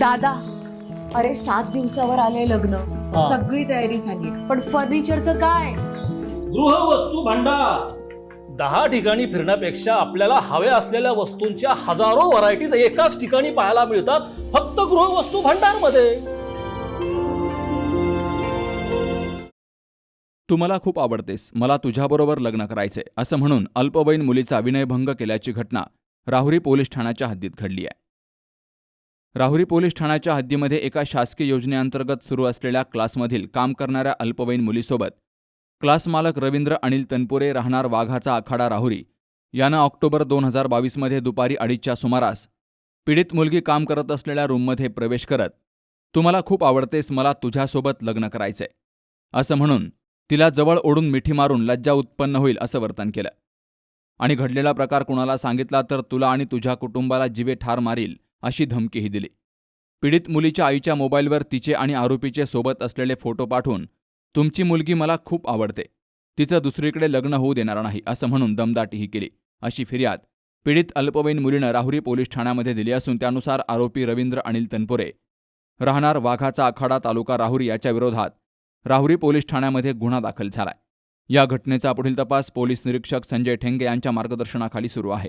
दादा अरे सात दिवसावर आले लग्न. हा. सगळी तयारी झाली. पण फर्निचरचं काय? गृहवस्तू भांडार. दहा ठिकाणी फिरण्यापेक्षा आपल्याला हव्या असलेल्या वस्तूंच्या हजारो व्हरायटीज एकाच ठिकाणी पाहायला मिळतात फक्त गृहवस्तू भांडारमध्ये तू मला खूप आवडतेस. मला तुझ्याबरोबर लग्न करायचे असं म्हणून अल्पवयीन मुलीचा विनयभंग केल्याची घटना राहुरी पोलीस ठाण्याच्या हद्दीत घडली आहे राहुरी पोलीस ठाण्याच्या हद्दीमध्ये एका शासकीय योजनेअंतर्गत सुरू असलेल्या क्लासमधील काम करणाऱ्या अल्पवयीन मुलीसोबत क्लास मालक रवींद्र अनिल तनपुरे राहणार वाघाचा आखाडा राहुरी. यानं ऑक्टोबर दोन हजार बावीसमध्ये दुपारी अडीचच्या सुमारास पीडित मुलगी काम करत असलेल्या रूममध्ये प्रवेश करत तू मला खूप आवडतेस मला तुझ्यासोबत लग्न करायचंय असं म्हणून तिला जवळ ओढून मिठी मारून लज्जा उत्पन्न होईल असं वर्तन केलं. आणि घडलेला प्रकार कुणाला सांगितला तर तुला आणि तुझ्या कुटुंबाला जीवे ठार मारील अशी धमकीही दिली. पीडित मुलीच्या आईच्या मोबाईलवर तिचे आणि आरोपीचे सोबत असलेले फोटो पाठवून तुमची मुलगी मला खूप आवडते. तिचं दुसरीकडे लग्न होऊ देणार नाही असं म्हणून दमदाटीही केली. अशी फिर्याद पीडित अल्पवयीन मुलीनं राहुरी पोलीस ठाण्यामध्ये दिली असून त्यानुसार आरोपी रवींद्र अनिल तनपुरे राहणार वाघाचा आखाडा तालुका राहुरी याच्या विरोधात राहुरी पोलीस ठाण्यामध्ये गुन्हा दाखल झालाय. या घटनेचा पुढील तपास पोलीस निरीक्षक संजय ठेंगे यांच्या मार्गदर्शनाखाली सुरू आहे.